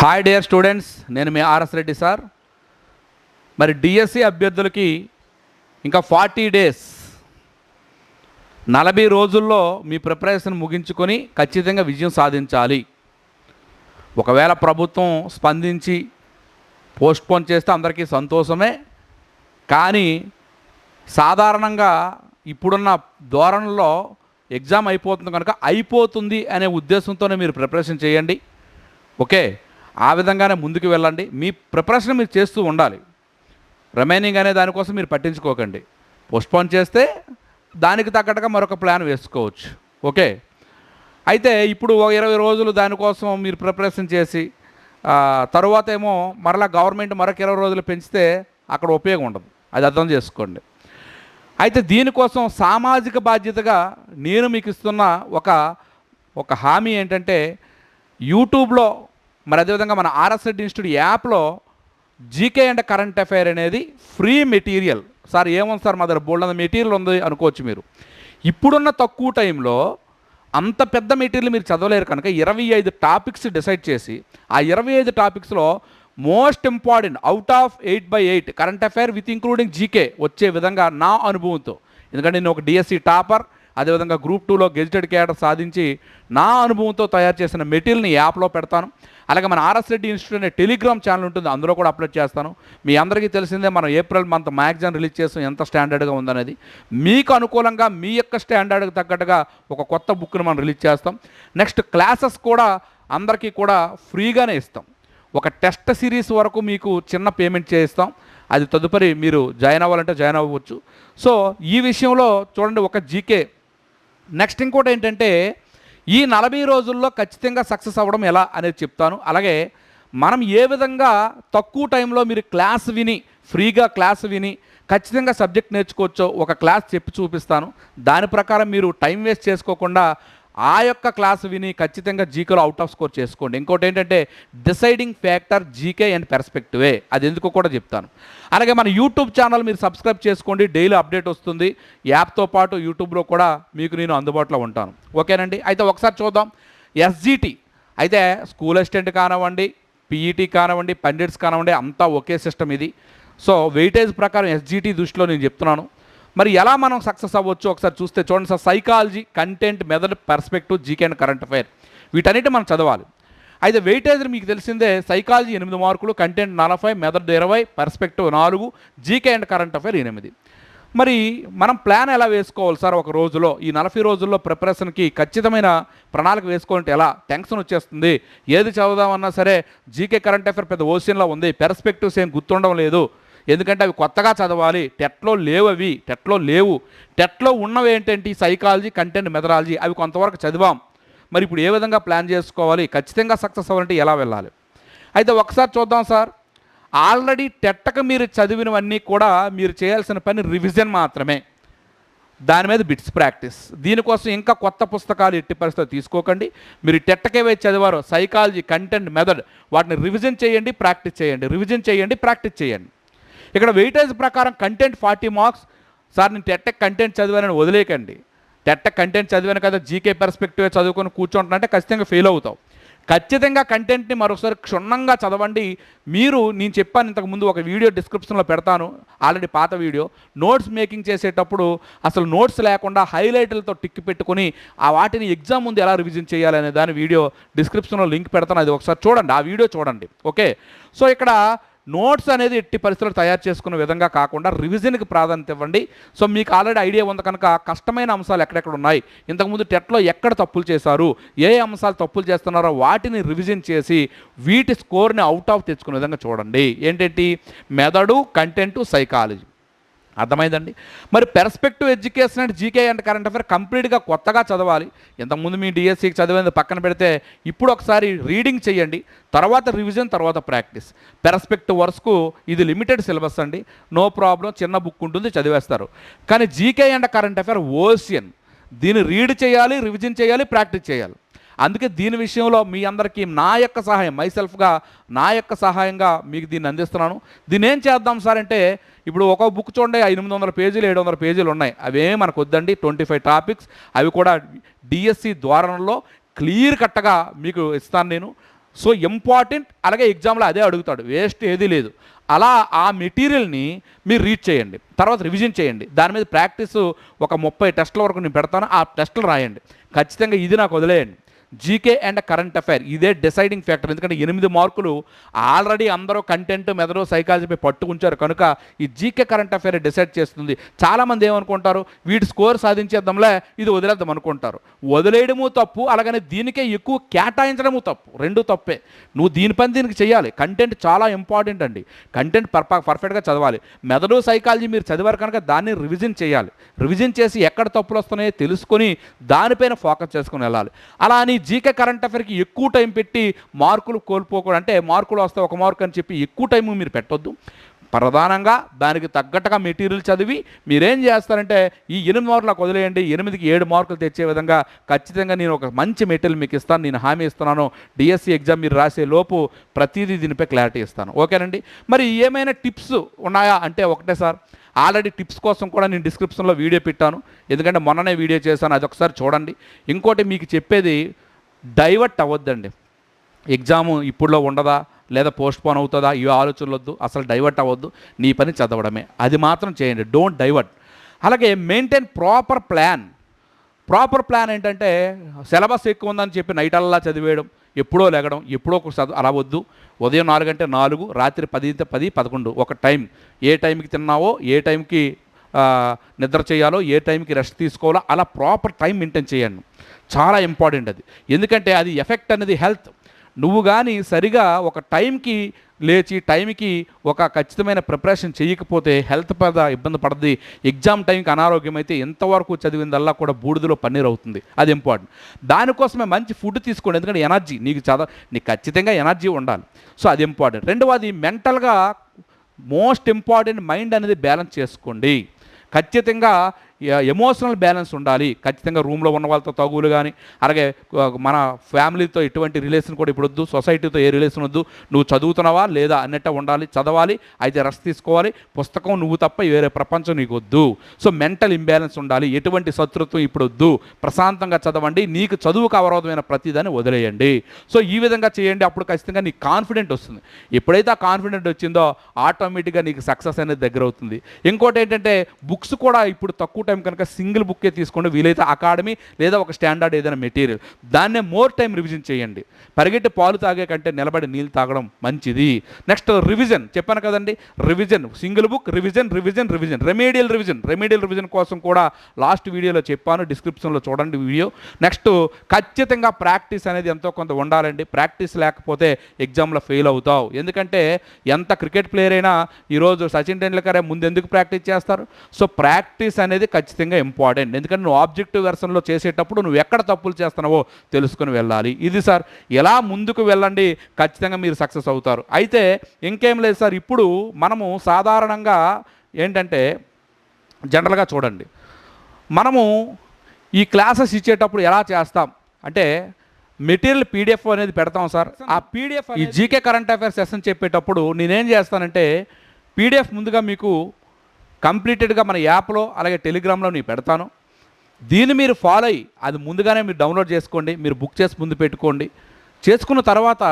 Hi dear students నేను మీ RS Reddy sir. మరి డిఎస్సి అభ్యర్థులకి ఇంకా ఫార్టీ డేస్ నలభై రోజుల్లో మీ ప్రిపరేషన్ ముగించుకొని ఖచ్చితంగా విజయం సాధించాలి. ఒకవేళ ప్రభుత్వం స్పందించి పోస్ట్పోన్ చేస్తే అందరికీ సంతోషమే. కానీ సాధారణంగా ఇప్పుడున్న ధోరణిలో ఎగ్జామ్ అయిపోతుంది కనుక అయిపోతుంది అనే ఉద్దేశంతోనే మీరు ప్రిపరేషన్ చేయండి. ఓకే? ఆ విధంగానే ముందుకు వెళ్ళండి. మీ ప్రిపరేషన్ మీరు చేస్తూ ఉండాలి. రిమైనింగ్ అనే దానికోసం మీరు పట్టించుకోకండి. పోస్ట్పోన్ చేస్తే దానికి తగ్గట్టుగా మరొక ప్లాన్ వేసుకోవచ్చు. ఓకే? అయితే ఇప్పుడు ఓ ఇరవై రోజులు దానికోసం మీరు ప్రిపరేషన్ చేసి తర్వాత ఏమో మరలా గవర్నమెంట్ మరొక ఇరవై రోజులు పెంచితే అక్కడ ఉపయోగం ఉండదు. అది అర్థం చేసుకోండి. అయితే దీనికోసం సామాజిక బాధ్యతగా నేను మీకు ఇస్తున్న ఒక ఒక హామీ ఏంటంటే యూట్యూబ్లో మరి అదేవిధంగా మన ఆర్ఎస్ఎడ్ ఇన్స్టిట్యూట్ యాప్లో జీకే అండ్ కరెంట్ అఫైర్ అనేది ఫ్రీ మెటీరియల్. సార్ ఏముంది సార్ మా దగ్గర? బోల్డ్ మెటీరియల్ ఉంది అనుకోవచ్చు మీరు. ఇప్పుడున్న తక్కువ టైంలో అంత పెద్ద మెటీరియల్ మీరు చదవలేరు కనుక ఇరవై ఐదు టాపిక్స్ డిసైడ్ చేసి ఆ ఇరవై ఐదు టాపిక్స్లో most important out of eight by eight current affair with including GK వచ్చే విధంగా నా అనుభవంతో. ఎందుకంటే నేను ఒక డిఎస్సి టాపర్ అదేవిధంగా గ్రూప్ టూలో గెజిటెడ్ క్యాడర్ సాధించి నా అనుభవంతో తయారు చేసిన మెటీరియల్ని యాప్లో పెడతాను. అలాగే మన ఆర్ఎస్ రెడ్డి ఇన్స్టిట్యూట్ అనే టెలిగ్రామ్ ఛానల్ ఉంటుంది అందులో కూడా అప్లోడ్ చేస్తాను. మీ అందరికీ తెలిసిందే మనం ఏప్రిల్ మంత్ మ్యాగజైన్ రిలీజ్ చేస్తాం ఎంత స్టాండర్డ్గా ఉందనేది. మీకు అనుకూలంగా మీ యొక్క స్టాండర్డ్కి తగ్గట్టుగా ఒక కొత్త బుక్ను మనం రిలీజ్ చేస్తాం. నెక్స్ట్ క్లాసెస్ కూడా అందరికీ కూడా ఫ్రీగానే ఇస్తాం. ఒక టెస్ట్ సిరీస్ వరకు మీకు చిన్న పేమెంట్ చేయిస్తాం. అది తదుపరి మీరు జాయిన్ అవ్వాలంటే జాయిన్ అవ్వచ్చు. సో ఈ విషయంలో చూడండి ఒక జీకే నెక్స్ట్ ఇంకోటి ఏంటంటే ఈ నలభై రోజుల్లో ఖచ్చితంగా సక్సెస్ అవ్వడం ఎలా అనేది చెప్తాను. అలాగే మనం ఏ విధంగా తక్కువ టైంలో మీరు క్లాస్ విని ఫ్రీగా క్లాస్ విని ఖచ్చితంగా సబ్జెక్ట్ నేర్చుకోవచ్చో ఒక క్లాస్ చెప్పి చూపిస్తాను. దాని ప్రకారం మీరు టైం వేస్ట్ చేసుకోకుండా ఆ యొక్క క్లాస్ విని ఖచ్చితంగా జీకేలో అవుట్ ఆఫ్ స్కోర్ చేసుకోండి. ఇంకోటి ఏంటంటే డిసైడింగ్ ఫ్యాక్టర్ జీకే అండ్ పెర్స్పెక్టివే అది ఎందుకు కూడా చెప్తాను. అలాగే మన యూట్యూబ్ ఛానల్ మీరు సబ్స్క్రైబ్ చేసుకోండి. డైలీ అప్డేట్ వస్తుంది. యాప్తో పాటు యూట్యూబ్లో కూడా మీకు నేను అందుబాటులో ఉంటాను. ఓకేనండి? అయితే ఒకసారి చూద్దాం. ఎస్జీటీ అయితే స్కూల్ అసిస్టెంట్ కానివ్వండి పీఈటీ కానివ్వండి పండిట్స్ కానివ్వండి అంతా ఒకే సిస్టమ్ ఇది. సో వెయిటేజ్ ప్రకారం ఎస్జీటీ దృష్టిలో నేను చెప్తున్నాను. మరి ఎలా మనం సక్సెస్ అవ్వచ్చు? ఒకసారి చూస్తే చూడండి sir psychology content method perspective GK and current affair వీటన్నిటి మనం చదవాలి. అయితే వెయిటేజ్ మీకు తెలిసిందే సైకాలజీ ఎనిమిది మార్కులు కంటెంట్ నలభై మెథడ్ ఇరవై పర్స్పెక్టివ్ నాలుగు జీకే అండ్ కరెంట్ అఫైర్ ఎనిమిది. మరి మనం ప్లాన్ ఎలా వేసుకోవాలి సార్ ఒక రోజులో? ఈ నలభై రోజుల్లో ప్రిపరేషన్కి ఖచ్చితమైన ప్రణాళిక వేసుకోవాలంటే ఎలా? టెన్షన్ వచ్చేస్తుంది. ఏది చదువుదామన్నా సరే జీకే కరెంట్ అఫైర్ పెద్ద ఓషన్లో ఉంది. పెర్స్పెక్టివ్స్ ఏం గుర్తుండడం లేదు. ఎందుకంటే అవి కొత్తగా చదవాలి. టెట్లో లేవు అవి. టెట్లో లేవు. టెట్లో ఉన్నవి ఏంటంటే సైకాలజీ కంటెంట్ మెథడాలజీ అవి కొంతవరకు చదివాం. మరి ఇప్పుడు ఏ విధంగా ప్లాన్ చేసుకోవాలి? ఖచ్చితంగా సక్సెస్ అవ్వాలంటే ఎలా వెళ్ళాలి? అయితే ఒకసారి చూద్దాం సార్. ఆల్రెడీ టెట్టకు మీరు చదివినవన్నీ కూడా మీరు చేయాల్సిన పని రివిజన్ మాత్రమే. దాని మీద బిట్స్ ప్రాక్టీస్. దీనికోసం ఇంకా కొత్త పుస్తకాలు ఎట్టి పరిస్థితులు తీసుకోకండి. మీరు టెట్టకేవే చదివారో సైకాలజీ కంటెంట్ మెథడ్ వాటిని రివిజన్ చేయండి ప్రాక్టీస్ చేయండి. రివిజన్ చేయండి ప్రాక్టీస్ చేయండి. ఇక్కడ వెయిటేజ్ ప్రకారం కంటెంట్ ఫార్టీ మార్క్స్. సార్ నేను టెట్టెక్ కంటెంట్ చదివానని వదిలేయకండి. టెట్టెక్ కంటెంట్ చదివాను కదా జీకే పర్స్పెక్టివ్ చదువుకొని కూర్చుంటున్నట్టే ఖచ్చితంగా ఫెయిల్ అవుతావు. ఖచ్చితంగా కంటెంట్ని మరొకసారి క్షుణ్ణంగా చదవండి. మీరు నేను చెప్పాను ఇంతకు ముందు ఒక వీడియో డిస్క్రిప్షన్లో పెడతాను ఆల్రెడీ పాత వీడియో నోట్స్ మేకింగ్ చేసేటప్పుడు అసలు నోట్స్ లేకుండా హైలైట్లతో టిక్ పెట్టుకొని ఆ వాటిని ఎగ్జామ్ ముందు ఎలా రివిజన్ చేయాలనే దాని వీడియో డిస్క్రిప్షన్లో లింక్ పెడతాను. అది ఒకసారి చూడండి ఆ వీడియో చూడండి. ఓకే సో ఇక్కడ నోట్స్ అనేది ఎట్టి పరిస్థితులు తయారు చేసుకునే విధంగా కాకుండా రివిజన్కి ప్రాధాన్యత ఇవ్వండి. సో మీకు ఆల్రెడీ ఐడియా ఉంది కనుక కష్టమైన అంశాలు ఎక్కడెక్కడ ఉన్నాయి? ఇంతకుముందు టెట్లో ఎక్కడ తప్పులు చేశారు? ఏ అంశాలు తప్పులు చేస్తున్నారో వాటిని రివిజన్ చేసి వీటి స్కోర్ని అవుట్ ఆఫ్ తెచ్చుకునే విధంగా చూడండి. ఏంటంటే? మెదడు కంటెంట్ సైకాలజీ. అర్థమైందండి? మరి perspective education and GK and current affair కంప్లీట్గా కొత్తగా చదవాలి. ఇంతకుముందు మీ డిఎస్సికి చదివేది పక్కన పెడితే ఇప్పుడు ఒకసారి రీడింగ్ చేయండి. తర్వాత రివిజన్ తర్వాత ప్రాక్టీస్ పెర్స్పెక్టివ్ వర్స్కు ఇది లిమిటెడ్ సిలబస్ అండి. నో ప్రాబ్లం చిన్న బుక్ ఉంటుంది చదివేస్తారు. కానీ GK and current affair ocean దీన్ని రీడ్ చేయాలి రివిజన్ చేయాలి ప్రాక్టీస్ చేయాలి. అందుకే దీని విషయంలో మీ అందరికీ నా యొక్క సహాయం మైసెల్ఫ్గా నా యొక్క సహాయంగా మీకు దీన్ని అందిస్తున్నాను. దీన్ని ఏం చేద్దాం సార్ అంటే ఇప్పుడు ఒక బుక్ చూడండి ఎనిమిది వందల పేజీలు ఏడు వందల పేజీలు ఉన్నాయి. అవేమి మనకు వద్దండి ట్వంటీ ఫైవ్ టాపిక్స్. అవి కూడా డిఎస్సి ద్వారంలో క్లియర్ కట్టగా మీకు ఇస్తాను నేను. సో ఇంపార్టెంట్ అలాగే ఎగ్జామ్లో అదే అడుగుతాడు. వేస్ట్ ఏదీ లేదు. అలా ఆ మెటీరియల్ని మీరు రీడ్ చేయండి. తర్వాత రివిజన్ చేయండి. దాని మీద ప్రాక్టీస్ ఒక ముప్పై టెస్టుల వరకు నేను పెడతాను. ఆ టెస్టులు రాయండి. ఖచ్చితంగా ఇది నాకు వదిలేయండి. జీకే అండ్ కరెంట్ అఫైర్ ఇదే డిసైడింగ్ ఫ్యాక్టర్ ఎందుకంటే ఎనిమిది మార్కులు ఆల్రెడీ అందరూ కంటెంట్ మెదడు సైకాలజీపై పట్టుకుంచారు. కనుక ఈ జీకే కరెంట్ అఫైర్ డిసైడ్ చేస్తుంది. చాలామంది ఏమనుకుంటారు? వీటి స్కోర్ సాధించేద్దాంలే ఇది వదిలేద్దాం అనుకుంటారు. వదిలేయడము తప్పు అలాగనే దీనికే ఎక్కువ కేటాయించడము తప్పు. రెండు తప్పే. నువ్వు దీని పని దీనికి చేయాలి. కంటెంట్ చాలా ఇంపార్టెంట్ అండి. కంటెంట్ పర్ఫా పర్ఫెక్ట్గా చదవాలి. మెదడు సైకాలజీ మీరు చదివారు కనుక దాన్ని రివిజన్ చేయాలి. రివిజన్ చేసి ఎక్కడ తప్పులు వస్తున్నాయో తెలుసుకొని దానిపైన ఫోకస్ చేసుకుని వెళ్ళాలి. అలా అని జీకే కరెంట్ అఫైర్కి ఎక్కువ టైం పెట్టి మార్కులు కోల్పోకూడదు. అంటే మార్కులు వస్తే ఒక మార్క్ అని చెప్పి ఎక్కువ టైం మీరు పెట్టొద్దు. ప్రధానంగా దానికి తగ్గట్టుగా మెటీరియల్ చదివి మీరేం చేస్తారంటే ఈ ఎనిమిది మార్కులకు వదిలేయండి ఎనిమిదికి ఏడు మార్కులు తెచ్చే విధంగా ఖచ్చితంగా నేను ఒక మంచి మెటీరియల్ మీకు ఇస్తాను నేను హామీ ఇస్తున్నాను డిఎస్సి ఎగ్జామ్ మీరు రాసే లోపు ప్రతిదీ దీనిపై క్లారిటీ ఇస్తాను. ఓకేనండి? మరి ఏమైనా టిప్స్ ఉన్నాయా? అంటే ఒకటే సార్ ఆల్రెడీ టిప్స్ కోసం కూడా నేను డిస్క్రిప్షన్లో వీడియో పెట్టాను. ఎందుకంటే మొన్ననే వీడియో చేశాను అది ఒకసారి చూడండి. ఇంకోటి మీకు చెప్పేది డైవర్ట్ అవ్వద్దండి. ఎగ్జాము ఇప్పుడులో ఉండదా? లేదా పోస్ట్ పోన్ అవుతుందా? ఈ ఆలోచనలు వద్దు. అసలు డైవర్ట్ అవ్వద్దు. నీ పని చదవడమే. అది మాత్రం చేయండి. Don't divert. అలాగే maintain proper plan. Proper plan ఏంటంటే సిలబస్ ఎక్కువ ఉందని చెప్పి నైట్ అల్లా చదివేయడం. ఎప్పుడో లెగడం. ఎప్పుడో ఒక చదువు. అలా వద్దు. ఉదయం నాలుగు అంటే నాలుగు రాత్రి పది పది పదకొండు ఒక టైం. ఏ టైంకి తిన్నావో ఏ టైంకి నిద్ర చేయాలో ఏ టైంకి రెస్ట్ తీసుకోవాలో అలా ప్రాపర్ టైం మెయింటైన్ చేయండి. చాలా ఇంపార్టెంట్ అది. ఎందుకంటే అది ఎఫెక్ట్ అనేది హెల్త్. నువ్వు కానీ సరిగా ఒక టైంకి లేచి టైంకి ఒక ఖచ్చితమైన ప్రిపరేషన్ చేయకపోతే హెల్త్ పద ఇబ్బంది పడుతుంది ఎగ్జామ్ టైంకి అనారోగ్యం అయితే ఎంతవరకు చదివిందల్లా కూడా బూడిదలో పన్నీర్ అవుతుంది. అది ఇంపార్టెంట్. దానికోసమే మంచి ఫుడ్ తీసుకోండి. ఎందుకంటే ఎనర్జీ నీకు చదవ నీకు ఖచ్చితంగా ఎనర్జీ ఉండాలి. సో అది ఇంపార్టెంట్. రెండవది మెంటల్గా మోస్ట్ ఇంపార్టెంట్ మైండ్ అనేది బ్యాలెన్స్ చేసుకోండి. ఖచ్చితంగా ఎమోషనల్ బ్యాలెన్స్ ఉండాలి. ఖచ్చితంగా రూమ్లో ఉన్న వాళ్ళతో తగులు కానీ అలాగే మన ఫ్యామిలీతో ఎటువంటి రిలేషన్ కూడా ఇప్పుడు వద్దు సొసైటీతో ఏ రిలేషన్ వద్దు. నువ్వు చదువుతున్నావా లేదా అన్నట్టు ఉండాలి చదవాలి అయితే రెస్ట్ తీసుకోవాలి. పుస్తకం నువ్వు తప్ప వేరే ప్రపంచం నీకు వద్దు. సో మెంటల్ ఇంబ్యాలెన్స్ ఉండాలి. ఎటువంటి శత్రుత్వం ఇప్పుడు వద్దు. ప్రశాంతంగా చదవండి. నీకు చదువుకు అవరోధమైన ప్రతిదాన్ని వదిలేయండి. సో ఈ విధంగా చేయండి. అప్పుడు ఖచ్చితంగా నీకు కాన్ఫిడెంట్ వస్తుంది. ఎప్పుడైతే ఆ కాన్ఫిడెంట్ వచ్చిందో ఆటోమేటిక్గా నీకు సక్సెస్ అనేది దగ్గర అవుతుంది ఇంకోటి ఏంటంటే బుక్స్ కూడా ఇప్పుడు తక్కువ టైం కనుక సింగిల్ బుక్కే తీసుకోండి వీలైతే అకాడమీ లేదా ఒక స్టాండర్డ్ ఏదైనా మెటీరియల్ దాన్నే మోర్ టైం రివిజన్ చేయండి. పరిగెట్టి పాలు తాగే కంటే నిలబడి నీళ్ళు తాగడం మంచిది. నెక్స్ట్ రివిజన్ చెప్పాను కదండి revision single book revision revision revision remedial revision remedial revision కోసం కూడా లాస్ట్ వీడియోలో చెప్పాను డిస్క్రిప్షన్లో చూడండి వీడియో. నెక్స్ట్ ఖచ్చితంగా ప్రాక్టీస్ అనేది ఎంతో కొంత ఉండాలండి. ప్రాక్టీస్ లేకపోతే ఎగ్జామ్లో ఫెయిల్ అవుతావు. ఎందుకంటే ఎంత క్రికెట్ ప్లేయర్ అయినా ఈరోజు సచిన్ టెండూల్కర్ ముందు ఎందుకు ప్రాక్టీస్ చేస్తారు? సో ప్రాక్టీస్ అనేది ఖచ్చితంగా ఇంపార్టెంట్. ఎందుకంటే నువ్వు ఆబ్జెక్టివ్ వెర్షన్లో చేసేటప్పుడు నువ్వు ఎక్కడ తప్పులు చేస్తున్నావో తెలుసుకుని వెళ్ళాలి. ఇది సార్ ఎలా ముందుకు వెళ్ళండి ఖచ్చితంగా మీరు సక్సెస్ అవుతారు. అయితే ఇంకేం లేదు సార్ ఇప్పుడు మనము సాధారణంగా ఏంటంటే జనరల్గా చూడండి. మనము ఈ క్లాసెస్ ఇచ్చేటప్పుడు ఎలా చేస్తాం? అంటే మెటీరియల్ పీడిఎఫ్ అనేది పెడతాం సార్. ఆ పీడిఎఫ్ ఈ జీకే కరెంట్ అఫైర్స్ సెషన్ చెప్పేటప్పుడు నేనేం చేస్తానంటే పీడిఎఫ్ ముందుగా మీకు కంప్లీటెడ్గా మన యాప్లో అలాగే టెలిగ్రామ్లో నేను పెడతాను. దీన్ని మీరు ఫాలో అయ్యి అది ముందుగానే మీరు డౌన్లోడ్ చేసుకోండి మీరు బుక్ చేసి ముందు పెట్టుకోండి. చేసుకున్న తర్వాత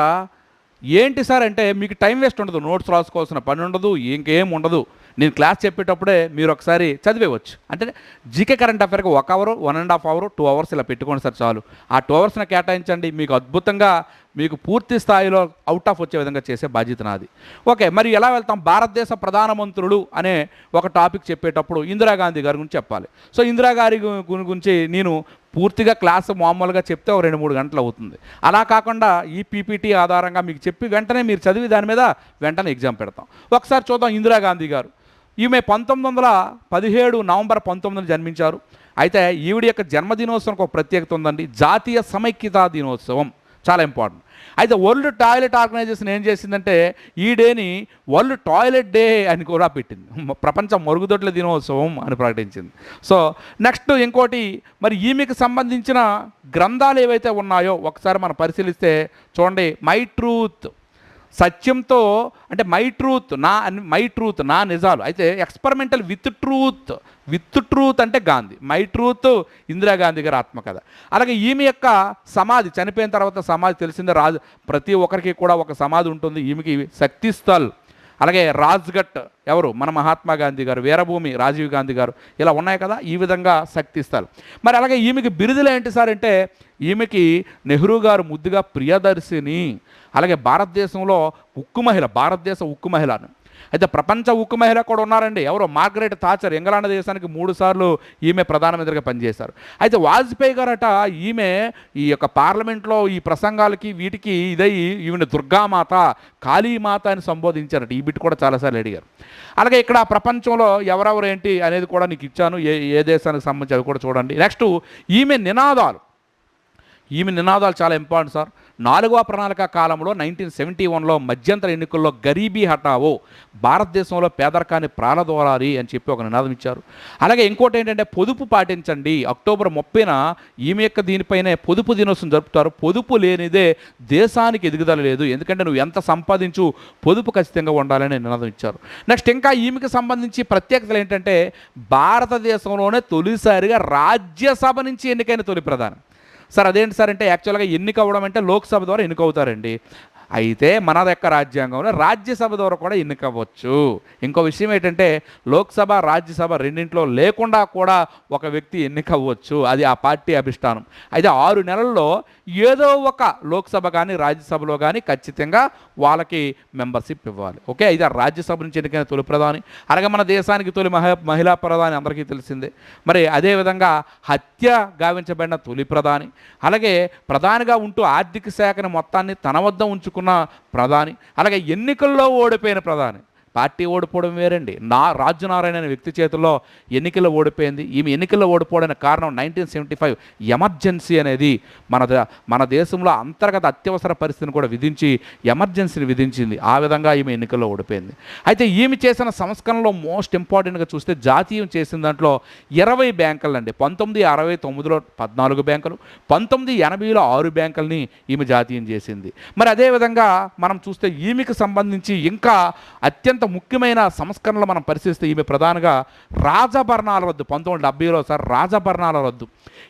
ఏంటి సార్ అంటే మీకు టైం వేస్ట్ ఉండదు. నోట్స్ రాసుకోవాల్సిన పని ఉండదు ఇంకేం ఉండదు. నేను క్లాస్ చెప్పేటప్పుడే మీరు ఒకసారి చదివేవచ్చు అంటే జీకే కరెంట్ అఫైర్కి ఒక hour one and half hour two hours ఇలా పెట్టుకోండి సార్ చాలు. ఆ టూ అవర్స్ని కేటాయించండి. మీకు అద్భుతంగా మీకు పూర్తి స్థాయిలో అవుట్ ఆఫ్ వచ్చే విధంగా చేసే బాధ్యత నాది. ఓకే మరి ఎలా వెళ్తాం? భారతదేశ ప్రధానమంత్రులు అనే ఒక టాపిక్ చెప్పేటప్పుడు ఇందిరాగాంధీ గారి గురించి చెప్పాలి. సో ఇందిరాగారి గు- గురించి నేను పూర్తిగా క్లాస్ మామూలుగా చెప్తే ఒక రెండు మూడు గంటలు అవుతుంది. అలా కాకుండా ఈ పీపీటీ ఆధారంగా మీకు చెప్పి వెంటనే మీరు చదివి దాని మీద వెంటనే ఎగ్జామ్ పెడతాం. ఒకసారి చూద్దాం ఇందిరాగాంధీ గారు. ఈమె పంతొమ్మిది వందల పదిహేడు నవంబర్ పంతొమ్మిదిన జన్మించారు. అయితే ఈవిడ యొక్క జన్మదినోత్సవం ఒక ప్రత్యేకత ఉందండి. జాతీయ సమైక్యతా దినోత్సవం. చాలా ఇంపార్టెంట్. అయితే వరల్డ్ టాయిలెట్ ఆర్గనైజేషన్ ఏం చేసిందంటే ఈ డేని వరల్డ్ టాయిలెట్ డే అని కూడా పెట్టింది. ప్రపంచ మరుగుదొడ్ల దినోత్సవం అని ప్రకటించింది. సో నెక్స్ట్ ఇంకోటి మరి ఈమెకు సంబంధించిన గ్రంథాలు ఏవైతే ఉన్నాయో ఒకసారి మనం పరిశీలిస్తే చూడండి మై ట్రూత్ సత్యంతో అంటే మై ట్రూత్ నా మై ట్రూత్ నా నిజాలు. అయితే experimental with truth with truth అంటే గాంధీ. మై ట్రూత్ ఇందిరాగాంధీ గారి ఆత్మకథ. అలాగే ఈమె యొక్క సమాధి చనిపోయిన తర్వాత సమాధి తెలిసిందే రాజు. ప్రతి ఒక్కరికి కూడా ఒక సమాధి ఉంటుంది. ఈమెకి శక్తిస్థల్ అలాగే రాజ్ఘట్ ఎవరు? మన మహాత్మా గాంధీ గారు వీరభూమి రాజీవ్ గాంధీ గారు ఇలా ఉన్నాయి కదా ఈ విధంగా శక్తిస్తారు మరి అలాగే ఈమెకి బిరుదులు ఏంటి సార్ అంటే ఈమెకి నెహ్రూ గారు ముద్దుగా ప్రియదర్శిని అలాగే భారతదేశంలో ఉక్కు మహిళ భారతదేశ ఉక్కు మహిళను అయితే ప్రపంచ ఉక్కు మహిళ కూడా ఉన్నారండి. ఎవరో మార్గరెట్ థాచర్ ఇంగ్లాండ్ దేశానికి మూడు సార్లు ఈమె ప్రధానమంత్రిగా పనిచేశారు. అయితే వాజ్పేయి గారట ఈమె ఈ యొక్క పార్లమెంట్లో ఈ ప్రసంగాలకి వీటికి ఇదై ఈమెను దుర్గామాత కాళీమాత అని సంబోధించారట. ఈ బిట్ కూడా చాలాసార్లు అడిగారు. అలాగే ఇక్కడ ప్రపంచంలో ఎవరెవరు ఏంటి అనేది కూడా నీకు ఇచ్చాను. ఏ ఏ దేశానికి సంబంధించి అవి కూడా చూడండి. నెక్స్ట్ ఈమె నినాదాలు. ఈమె నినాదాలు చాలా ఇంపార్టెంట్ సార్. నాలుగవ ప్రణాళిక కాలంలో నైన్టీన్ సెవెంటీ వన్లో మధ్యంతర ఎన్నికల్లో గరీబీ హటావో భారతదేశంలో పేదరికాన్ని ప్రాణదోరాలి అని చెప్పి ఒక నినాదం ఇచ్చారు. అలాగే ఇంకోటి ఏంటంటే పొదుపు పాటించండి. అక్టోబర్ ముప్పైన ఈమె యొక్క దీనిపైనే పొదుపు దినోత్సవం జరుపుతారు. పొదుపు లేనిదే దేశానికి ఎదుగుదల లేదు. ఎందుకంటే నువ్వు ఎంత సంపాదించు పొదుపు ఖచ్చితంగా ఉండాలని నినాదం ఇచ్చారు. నెక్స్ట్ ఇంకా ఈమెకి సంబంధించి ప్రత్యేకతలు ఏంటంటే భారతదేశంలోనే తొలిసారిగా రాజ్యసభ నుంచి ఎన్నికైన తొలి ప్రధాని. సార్ అదేంటి సార్ అంటే యాక్చువల్గా ఎన్నిక అవ్వడం అంటే లోక్సభ ద్వారా ఎన్నికవుతారండి అయితే మన యొక్క రాజ్యాంగంలో రాజ్యసభ ద్వారా కూడా ఎన్నికవ్వచ్చు ఇంకో విషయం ఏంటంటే లోక్సభ రాజ్యసభ రెండింటిలో లేకుండా కూడా ఒక వ్యక్తి ఎన్నికవ్వచ్చు అది ఆ పార్టీ అభిష్టానం. అయితే ఆరు నెలల్లో ఏదో ఒక లోక్సభ కానీ రాజ్యసభలో కానీ ఖచ్చితంగా వాళ్ళకి మెంబర్షిప్ ఇవ్వాలి. ఓకే? అయితే ఆ రాజ్యసభ నుంచి ఎన్నికైన తొలి ప్రధాని అలాగే మన దేశానికి తొలి మహా మహిళా ప్రధాని అందరికీ తెలిసిందే. మరి అదేవిధంగా హత్య గావించబడిన తొలి ప్రధాని అలాగే ప్రధానిగా ఉంటూ ఆర్థిక శాఖను మొత్తాన్ని తన వద్ద ఉంచుకున్న ప్రధాని. అలాగే ఎన్నికల్లో ఓడిపోయిన ప్రధాని. పార్టీ ఓడిపోవడం వేరండి. నా రాజ్యనారాయణ అనే వ్యక్తి చేతుల్లో ఎన్నికల్లో ఓడిపోయింది. ఈమె ఎన్నికల్లో ఓడిపోవడానికి కారణం నైన్టీన్ సెవెంటీ ఫైవ్ ఎమర్జెన్సీ అనేది మన ద- మన దేశంలో అంతర్గత అత్యవసర పరిస్థితిని కూడా విధించి ఎమర్జెన్సీని విధించింది. ఆ విధంగా ఈమె ఎన్నికల్లో ఓడిపోయింది. అయితే ఈమె చేసిన సంస్కరణలో మోస్ట్ ఇంపార్టెంట్గా చూస్తే జాతీయం చేసిన దాంట్లో ఇరవై బ్యాంకులు అండి పంతొమ్మిది అరవై తొమ్మిదిలో పద్నాలుగు బ్యాంకులు పంతొమ్మిది ఎనభైలో ఆరు బ్యాంకుల్ని ఈమె జాతీయం చేసింది. మరి అదేవిధంగా మనం చూస్తే ఈమెకు సంబంధించి ఇంకా అత్యంత ముఖ్యమైన సంస్కరణలు మనం పరిశీలిస్తే ఈమె ప్రధానంగా రాజభరణాల రద్దు. పంతొమ్మిది డెబ్బైలో సార్ రాజభరణాల రద్దు.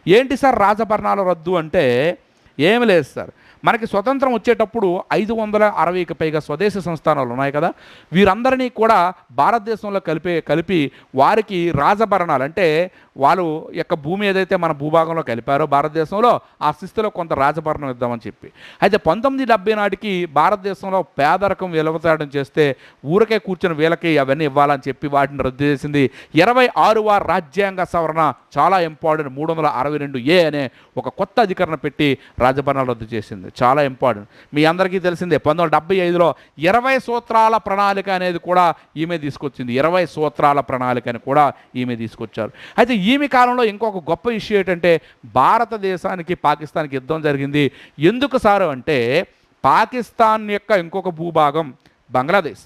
ఏంటి సార్ రాజభరణాల రద్దు అంటే ఏమి లేదు సార్. మనకి స్వతంత్రం వచ్చేటప్పుడు ఐదు వందల అరవైకి పైగా స్వదేశీ సంస్థానాలు ఉన్నాయి కదా. వీరందరినీ కూడా భారతదేశంలో కలిపే కలిపి వారికి రాజభరణాలు అంటే వాళ్ళు యొక్క భూమి ఏదైతే మన భూభాగంలో కలిపారో భారతదేశంలో ఆ శిస్తులో కొంత రాజభరణం ఇద్దామని చెప్పి. అయితే పంతొమ్మిది డెబ్బై నాటికి భారతదేశంలో పేదరికం వెలువతాడని చేస్తే ఊరికే కూర్చొని వీళ్ళకి అవన్నీ ఇవ్వాలని చెప్పి వాటిని రద్దు చేసింది. ఇరవై ఆరువ రాజ్యాంగ సవరణ చాలా ఇంపార్టెంట్ మూడు వందల అరవై రెండు ఏ అనే ఒక కొత్త అధికరణ పెట్టి రాజభరణాలు రద్దు చేసింది. చాలా ఇంపార్టెంట్ మీ అందరికీ తెలిసిందే పంతొమ్మిది వందల డెబ్బై ఐదులో ఇరవై సూత్రాల ప్రణాళిక అనేది కూడా ఈమె తీసుకొచ్చింది. ఇరవై సూత్రాల ప్రణాళిక అని కూడా ఈమె తీసుకొచ్చారు. అయితే ఈమె కాలంలో ఇంకొక గొప్ప ఇష్యూ ఏంటంటే భారతదేశానికి పాకిస్తాన్కి యుద్ధం జరిగింది. ఎందుకు సారు అంటే పాకిస్తాన్ యొక్క ఇంకొక భూభాగం బంగ్లాదేశ్.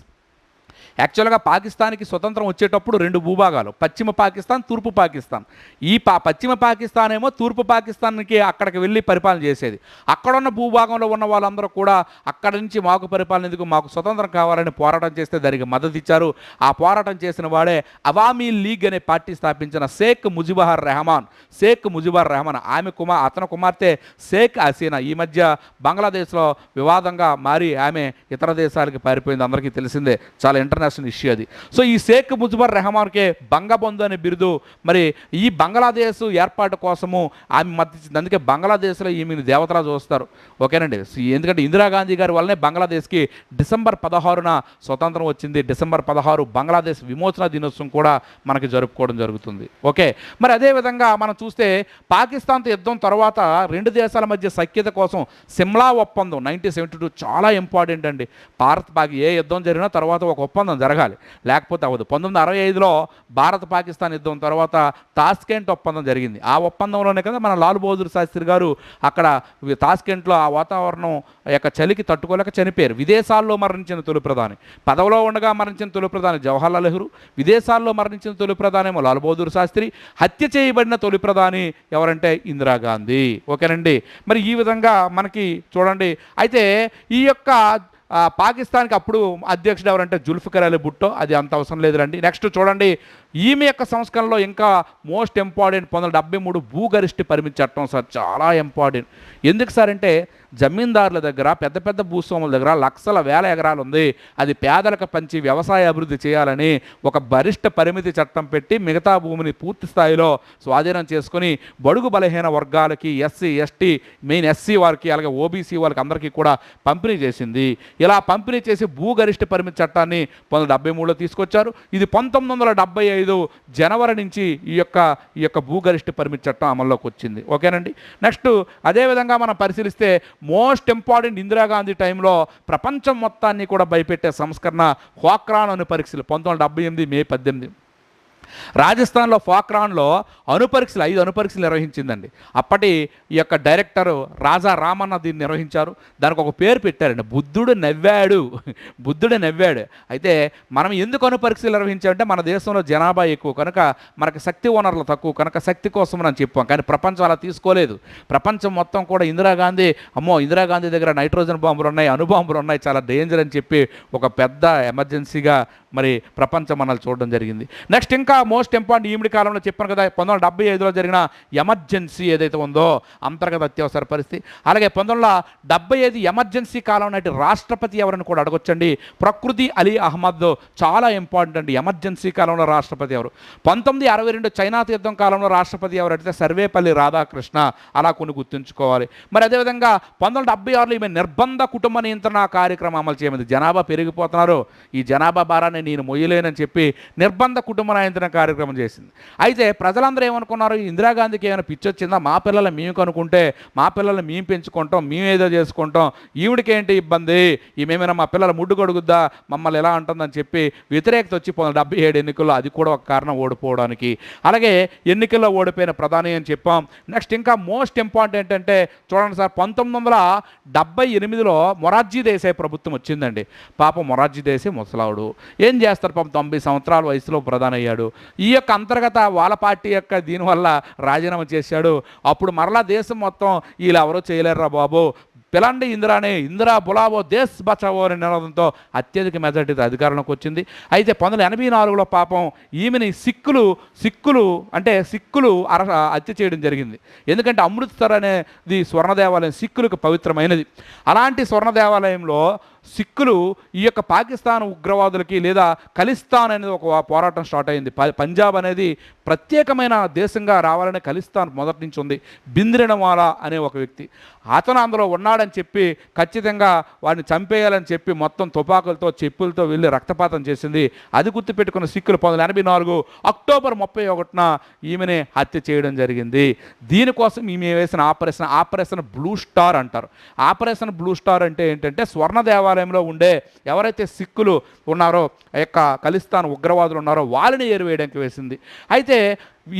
యాక్చువల్గా పాకిస్తాన్కి స్వతంత్రం వచ్చేటప్పుడు రెండు భూభాగాలు. పశ్చిమ పాకిస్తాన్ తూర్పు పాకిస్తాన్. ఈ పా పశ్చిమ పాకిస్తాన్ ఏమో తూర్పు పాకిస్తాన్కి అక్కడికి వెళ్ళి పరిపాలన చేసేది. అక్కడున్న భూభాగంలో ఉన్న వాళ్ళందరూ కూడా అక్కడి నుంచి మాకు పరిపాలన ఎందుకు? మాకు స్వతంత్రం కావాలని పోరాటం చేస్తే దానికి మద్దతు ఇచ్చారు. ఆ పోరాటం చేసిన వాడే అవామీ లీగ్ అనే పార్టీ స్థాపించిన షేక్ ముజిబహర్ రెహమాన్. షేక్ ముజిబర్ రెహమాన్. ఆమె కుమార్ అతని కుమార్తె షేక్ హసీనా. ఈ మధ్య బంగ్లాదేశ్లో వివాదంగా మారి ఆమె ఇతర దేశాలకి పారిపోయింది. అందరికీ తెలిసిందే. చాలా ఇంటర్నేషనల్ ఇష్యూ అది. సో ఈ షేక్ ముజిబర్ రెహమాన్కే బంగబంధు అనే బిరుదు మరి ఈ బంగ్లాదేశ్ ఏర్పాటు కోసము ఆమె మద్దతు అందుకే బంగ్లాదేశ్లో ఈమెను దేవతలా చూస్తారు. ఓకేనండి? ఎందుకంటే ఇందిరాగాంధీ గారి వల్లనే బంగ్లాదేశ్కి డిసెంబర్ పదహారున స్వతంత్రం వచ్చింది. డిసెంబర్ పదహారు బంగ్లాదేశ్ విమోచన దినోత్సవం కూడా మనకి జరుపుకోవడం జరుగుతుంది. ఓకే? మరి అదేవిధంగా మనం చూస్తే పాకిస్తాన్తో యుద్ధం తర్వాత రెండు దేశాల మధ్య సఖ్యత కోసం సిమ్లా ఒప్పందం నైన్టీన్ సెవెంటీ టూ చాలా ఇంపార్టెంట్ అండి. భారత్ పాకి ఏ యుద్ధం జరిగినా తర్వాత ఒక ఒప్పందం జరగాలి. లేకపోతే అవ్వదు. పంతొమ్మిది అరవై ఐదులో భారత్ పాకిస్తాన్ యుద్ధం తర్వాత తాస్కెంట్ ఒప్పందం జరిగింది. ఆ ఒప్పందంలోనే కదా మన లాల్ బహదూర్ శాస్త్రి గారు అక్కడ తాస్కెంట్లో ఆ వాతావరణం యొక్క చలికి తట్టుకోలేక చనిపోయారు. విదేశాల్లో మరణించిన తొలి ప్రధాని. పదవిలో ఉండగా మరణించిన తొలి ప్రధాని జవహర్లాల్ నెహ్రూ. విదేశాల్లో మరణించిన తొలి ప్రధానేమో లాల్ బహదూర్ శాస్త్రి. హత్య చేయబడిన తొలి ప్రధాని ఎవరంటే ఇందిరాగాంధీ ఓకేనండి? మరి ఈ విధంగా మనకి చూడండి. అయితే ఈ యొక్క పాకిస్తాన్కి అప్పుడు అధ్యక్షుడు ఎవరంటే జుల్ఫికర్ అలీ భుట్టో. అది అంత అవసరం లేదురండి నెక్స్ట్ చూడండి ఈమె యొక్క సంస్కరణలో ఇంకా మోస్ట్ ఇంపార్టెంట్ పంతొమ్మిది డెబ్బై మూడు భూగరిష్టి పరిమితి చట్టం సార్ చాలా ఇంపార్టెంట్. ఎందుకు సార్ అంటే జమీందారుల దగ్గర పెద్ద పెద్ద భూస్వాముల దగ్గర లక్షల వేల ఎకరాలు ఉంది. అది పేదలకు పంచి వ్యవసాయ అభివృద్ధి చేయాలని ఒక బరిష్ట పరిమితి చట్టం పెట్టి మిగతా భూమిని పూర్తి స్థాయిలో స్వాధీనం చేసుకొని బడుగు బలహీన వర్గాలకి ఎస్సీ ఎస్టీ మెయిన్ ఎస్సీ వారికి అలాగే ఓబీసీ వాళ్ళకి అందరికీ కూడా పంపిణీ చేసింది. ఇలా పంపిణీ చేసి భూగరిష్ట పరిమితి చట్టాన్ని పంతొమ్మిది డెబ్బై మూడులో తీసుకొచ్చారు. ఇది పంతొమ్మిది వందల డెబ్బై ఐదు జనవరి నుంచి ఈ యొక్క ఈ యొక్క భూగరిష్ట పరిమితి చట్టం అమల్లోకి వచ్చింది. ఓకేనండి? నెక్స్ట్ అదేవిధంగా మనం పరిశీలిస్తే మోస్ట్ ఇంపార్టెంట్ ఇందిరాగాంధీ టైంలో ప్రపంచం మొత్తాన్ని కూడా భయపెట్టే సంస్కరణ హోక్రాన్ అనే పరీక్షలు పంతొమ్మిది వందల డెబ్బై ఎనిమిది మే పద్దెనిమిది. రాజస్థాన్లో ఫాక్రాన్లో అణుపరీక్షలు ఐదు అణుపరీక్షలు నిర్వహించిందండి. అప్పటి ఈ యొక్క డైరెక్టర్ రాజా రామన్న దీన్ని నిర్వహించారు. దానికి ఒక పేరు పెట్టారండి. బుద్ధుడు నవ్వాడు. బుద్ధుడు నవ్వాడు. అయితే మనం ఎందుకు అణుపరీక్షలు నిర్వహించామంటే మన దేశంలో జనాభా ఎక్కువ. కనుక మనకి శక్తి వనరులు తక్కువ. కనుక శక్తి కోసం మనం చెప్పాం. కానీ ప్రపంచం అలా తీసుకోలేదు. ప్రపంచం మొత్తం కూడా ఇందిరాగాంధీ అమ్మో! ఇందిరాగాంధీ దగ్గర నైట్రోజన్ బాంబులు ఉన్నాయి అణుబాంబులు ఉన్నాయి. చాలా డేంజర్ అని చెప్పి ఒక పెద్ద ఎమర్జెన్సీగా మరి ప్రపంచం మనల్ని చూడడం జరిగింది. నెక్స్ట్ ఇంకా మోస్ట్ ఇంపార్టెంట్ ఈమిడి కాలంలో చెప్పాను కదా పంతొమ్మిది వందల డెబ్బై ఐదులో జరిగిన ఎమర్జెన్సీ ఏదైతే ఉందో అంతర్గత అత్యవసర పరిస్థితి. అలాగే పంతొమ్మిది వందల డెబ్బై ఐదు ఎమర్జెన్సీ కాలం నాటి రాష్ట్రపతి ఎవరని కూడా అడగొచ్చండి. ప్రకృతి అలీ అహ్మద్ చాలా ఇంపార్టెంట్ అండి ఎమర్జెన్సీ కాలంలో రాష్ట్రపతి ఎవరు. పంతొమ్మిది అరవై రెండు చైనా తీర్థం కాలంలో రాష్ట్రపతి ఎవరు అడిగితే సర్వేపల్లి రాధాకృష్ణ. అలా కొన్ని గుర్తుంచుకోవాలి. మరి అదేవిధంగా పంతొమ్మిది వందల డెబ్బై ఆరులో ఈమె నిర్బంధ కుటుంబ నియంత్రణ కార్యక్రమం అమలు చేయమంది జనాభా పెరిగిపోతున్నారు. ఈ జనాభా భారాన్ని నేను మొయ్యలేనని చెప్పి నిర్బంధ కుటుంబ నియంత్రణ కార్యక్రమం చేసింది. అయితే ప్రజలందరూ ఏమనుకున్నారు? ఇందిరాగాంధీకి ఏమైనా పిచ్చి వచ్చిందా మా పిల్లలు మేము కనుక్కుంటే మా పిల్లల్ని మేము పెంచుకుంటాం మేము ఏదో చేసుకుంటాం. ఈవిడికేంటి ఇబ్బంది? ఈమెమైనా మా పిల్లల ముడ్డు కొడుకుద్దా మమ్మల్ని ఎలా అంటుందని చెప్పి వ్యతిరేకత వచ్చి పంతొమ్మిది డెబ్బై ఏడు ఎన్నికల్లో అది కూడా ఒక కారణం ఓడిపోవడానికి. అలాగే ఎన్నికల్లో ఓడిపోయిన ప్రధాని అని చెప్పాం. నెక్స్ట్ ఇంకా మోస్ట్ ఇంపార్టెంట్ అంటే చూడండి సార్ పంతొమ్మిది వందల డెబ్బై ఎనిమిదిలో మొరార్జీ దేశాయ్ ప్రభుత్వం వచ్చిందండి. పాప మొరార్జీ దేశాయ్ ముసలావుడు. ఏం చేస్తారు? పాపం తొంభై సంవత్సరాల వయసులో ప్రధాని అయ్యాడు ఈ యొక్క అంతర్గత వాళ్ళ పార్టీ యొక్క దీనివల్ల రాజీనామా చేశాడు. అప్పుడు మరలా దేశం మొత్తం వీళ్ళు ఎవరో చేయలేరురా బాబు. పిలండి ఇందిరానే ఇందిరా బులావో దేశ్ బచావో అనే నినాదంతో అత్యధిక మెజార్టీతో అధికారంలోకి వచ్చింది. అయితే పంతొమ్మిది ఎనభై నాలుగులో పాపం ఈమెని సిక్కులు సిక్కులు అంటే సిక్కులు అర హత్య చేయడం జరిగింది. ఎందుకంటే అమృత్సర్ అనేది స్వర్ణ దేవాలయం సిక్కులకు పవిత్రమైనది. అలాంటి స్వర్ణ దేవాలయంలో సిక్కులు ఈ యొక్క పాకిస్తాన్ ఉగ్రవాదులకి లేదా ఖలిస్తాన్ అనేది ఒక పోరాటం స్టార్ట్ అయింది. పంజాబ్ అనేది ప్రత్యేకమైన దేశంగా రావాలని ఖలిస్తాన్ మొదటి నుంచి ఉంది. బింద్రినవాలా అనే ఒక వ్యక్తి. అతను అందులో ఉన్నాడని చెప్పి ఖచ్చితంగా వాడిని చంపేయాలని చెప్పి మొత్తం తుపాకులతో చెప్పులతో వెళ్ళి రక్తపాతం చేసింది. అది గుర్తుపెట్టుకున్న సిక్కులు పంతొమ్మిది ఎనభై నాలుగు అక్టోబర్ ముప్పై ఒకటిన ఈమెనే హత్య చేయడం జరిగింది. దీనికోసం ఈమె వేసిన ఆపరేషన్ ఆపరేషన్ బ్లూ స్టార్ అంటారు. ఆపరేషన్ బ్లూ స్టార్ అంటే ఏంటంటే స్వర్ణ దేవాలయంలో ఉండే ఎవరైతే సిక్కులు ఉన్నారో ఆ యొక్క ఖలిస్తాన్ ఉగ్రవాదులు ఉన్నారో వాళ్ళని ఏరివేయడానికి వేసింది. అయితే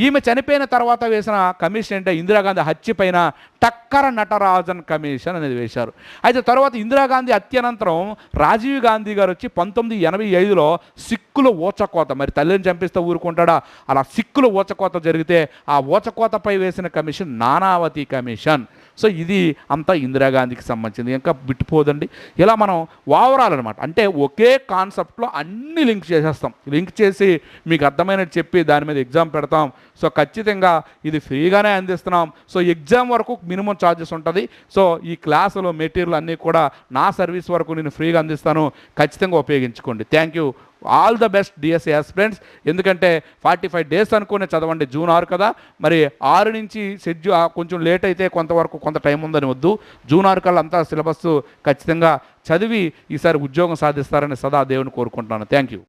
ఈమె చనిపోయిన తర్వాత వేసిన కమిషన్ అంటే ఇందిరాగాంధీ హత్య పైన టక్కర నటరాజన్ కమిషన్ అనేది వేశారు. అయితే తర్వాత ఇందిరాగాంధీ హత్య అనంతరం రాజీవ్ గాంధీ గారు వచ్చి పంతొమ్మిది ఎనభై ఐదులో సిక్కుల ఊచకోత మరి తల్లిని చంపిస్తే ఊరుకుంటాడా? అలా సిక్కుల ఊచకోత జరిగితే ఆ ఊచకోతపై వేసిన కమిషన్ నానావతి కమిషన్. సో ఇది అంతా ఇందిరాగాంధీకి సంబంధించింది. ఇంకా బిట్టిపోదండి ఇలా మనం ఓవరాల్ అనమాట అంటే ఒకే కాన్సెప్ట్లో అన్ని లింక్ చేసేస్తాం. లింక్ చేసి మీకు అర్థమైనట్టు చెప్పి దాని మీద ఎగ్జామ్ పెడతాం. సో ఖచ్చితంగా ఇది ఫ్రీగానే అందిస్తున్నాం. సో ఎగ్జామ్ వరకు మినిమం ఛార్జెస్ ఉంటుంది. సో ఈ క్లాసులో మెటీరియల్ అన్నీ కూడా నా సర్వీస్ వరకు నేను ఫ్రీగా అందిస్తాను. ఖచ్చితంగా ఉపయోగించుకోండి. Thank you. All the best DSC friends ఎందుకంటే ఫార్టీ ఫైవ్ డేస్ అనుకునే చదవండి జూన్ ఆరు కదా. మరి ఆరు నుంచి షెడ్యూల్ కొంచెం లేట్ అయితే కొంతవరకు కొంత టైం ఉందని వద్దు. జూన్ ఆరు కల్లా అంతా సిలబస్ ఖచ్చితంగా చదివి ఈసారి ఉద్యోగం సాధిస్తారని సదా దేవుని కోరుకుంటున్నాను. Thank you